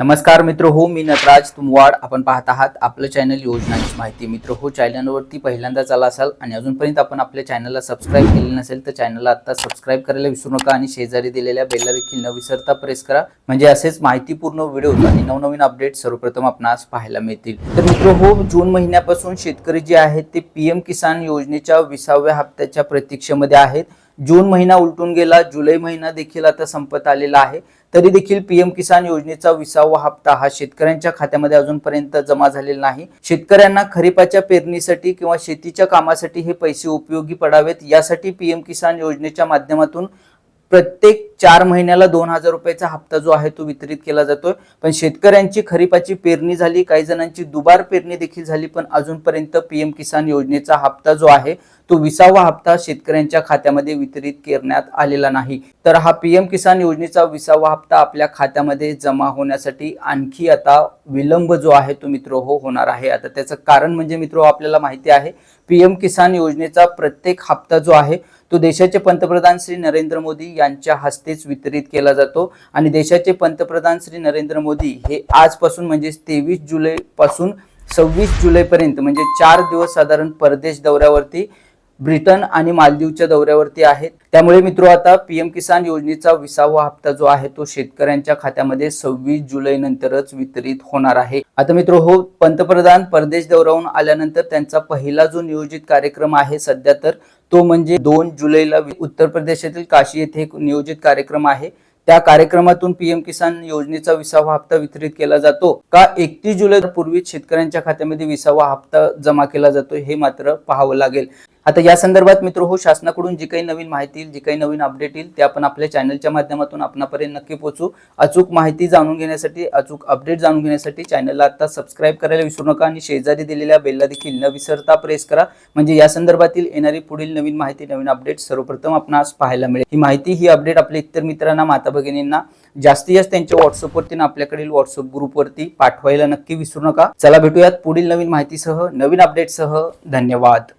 नमस्कार मित्र हो मी नटराज तुमवाड. आपण पाहत आहात आपलं चॅनल योजनांची माहिती. मित्र हो चॅनलवरती पहिल्यांदाच आला असाल आणि अजूनपर्यंत आपण आपल्या चॅनलला सबस्क्राईब केले नसेल तर चॅनलला आता सबस्क्राईब करायला विसरू नका आणि शेजारी दिलेल्या बेलला देखील न विसरता प्रेस करा. म्हणजे असेच माहितीपूर्ण व्हिडिओ आणि नवनवीन अपडेट सर्वप्रथम आपणास पाहायला मिळतील. तर मित्र हो जून महिन्यापासून शेतकरी जे आहेत ते पीएम किसान योजनेच्या विसाव्या हप्त्याच्या प्रतीक्षेमध्ये आहेत. जून महिना उलटून गेला जुलै महिना देखील आता संपत आलेला आहे. तरी देखील पीएम किसान योजनेचा विसावा हप्ता हा शेतकऱ्यांच्या खात्यामध्ये अजूनपर्यंत जमा झालेला नाही. शेतकऱ्यांना खरीपाच्या पेरणीसाठी किंवा शेतीच्या कामासाठी हे पैसे उपयोगी पडावेत यासाठी पीएम किसान योजनेच्या माध्यमातून प्रत्येक चार महिन्याला दोन हजार रुपयाचा हप्ता जो आहे तो वितरित केला जातोय. पण शेतकऱ्यांची खरीपाची पेरणी झाली काही जणांची दुबार पेरणी देखील झाली पण अजूनपर्यंत पीएम किसान योजनेचा हप्ता जो आहे तो विसावा हप्ता शेतकऱ्यांच्या खात्यामध्ये वितरित करण्यात आलेला नाही. तर हा पीएम किसान योजनेचा विसावा हप्ता आपल्या खात्यामध्ये जमा होण्यासाठी आणखी आता विलंब जो आहे तो मित्र हो होणार आहे. आता त्याचं कारण म्हणजे मित्र हो, आपल्याला माहिती आहे पीएम किसान योजनेचा प्रत्येक हप्ता जो आहे तो देशाचे पंतप्रधान श्री नरेंद्र मोदी यांच्या हस्तेच वितरित केला जातो. आणि देशाचे पंतप्रधान श्री नरेंद्र मोदी हे आजपासून म्हणजे तेवीस जुलै पासून सव्वीस जुलैपर्यंत म्हणजे चार दिवस साधारण परदेश दौऱ्यावरती ब्रिटन आणि मालदीवच्या दौऱ्यावरती आहेत. त्यामुळे मित्र आता पीएम किसान योजनेचा विसावा हप्ता जो आहे तो शेतकऱ्यांच्या खात्यामध्ये सव्वीस जुलै नंतरच वितरित होणार आहे. आता मित्र हो पंतप्रधान परदेश दौऱ्याहून आल्यानंतर त्यांचा पहिला जो नियोजित कार्यक्रम आहे सध्या तर तो म्हणजे दोन जुलैला उत्तर प्रदेशातील काशी येथे एक नियोजित कार्यक्रम आहे. त्या कार्यक्रमातून पीएम किसान योजनेचा विसावा हप्ता वितरित केला जातो. का एकतीस जुलै पूर्वी शेतकऱ्यांच्या खात्यामध्ये विसावा हप्ता जमा केला जातो हे मात्र पाहावं लागेल. आता या संदर्भात मित्र हो शासनाकडून जी काही नवीन माहिती येईल जी काही नवीन अपडेट येईल ते आपण आपल्या चॅनलच्या माध्यमातून आपणापर्यंत नक्की पोहोचू. अचूक माहिती जाणून घेण्यासाठी अचूक अपडेट जाणून घेण्यासाठी चॅनलला आता सबस्क्राईब करायला विसरू नका आणि शेजारी दिलेल्या बेलला देखील न विसरता प्रेस करा. म्हणजे या संदर्भातील येणारी पुढील नवीन माहिती नवीन अपडेट सर्वप्रथम आपणास पाहायला मिळेल. ही माहिती ही अपडेट आपल्या इतर मित्रांना माता भगिनींना जास्तीत जास्त त्यांच्या व्हॉट्सअपवरती आणि आपल्याकडील व्हॉट्सअप ग्रुपवरती पाठवायला नक्की विसरू नका. चला भेटूयात पुढील नवीन माहितीसह नवीन अपडेटसह धन्यवाद.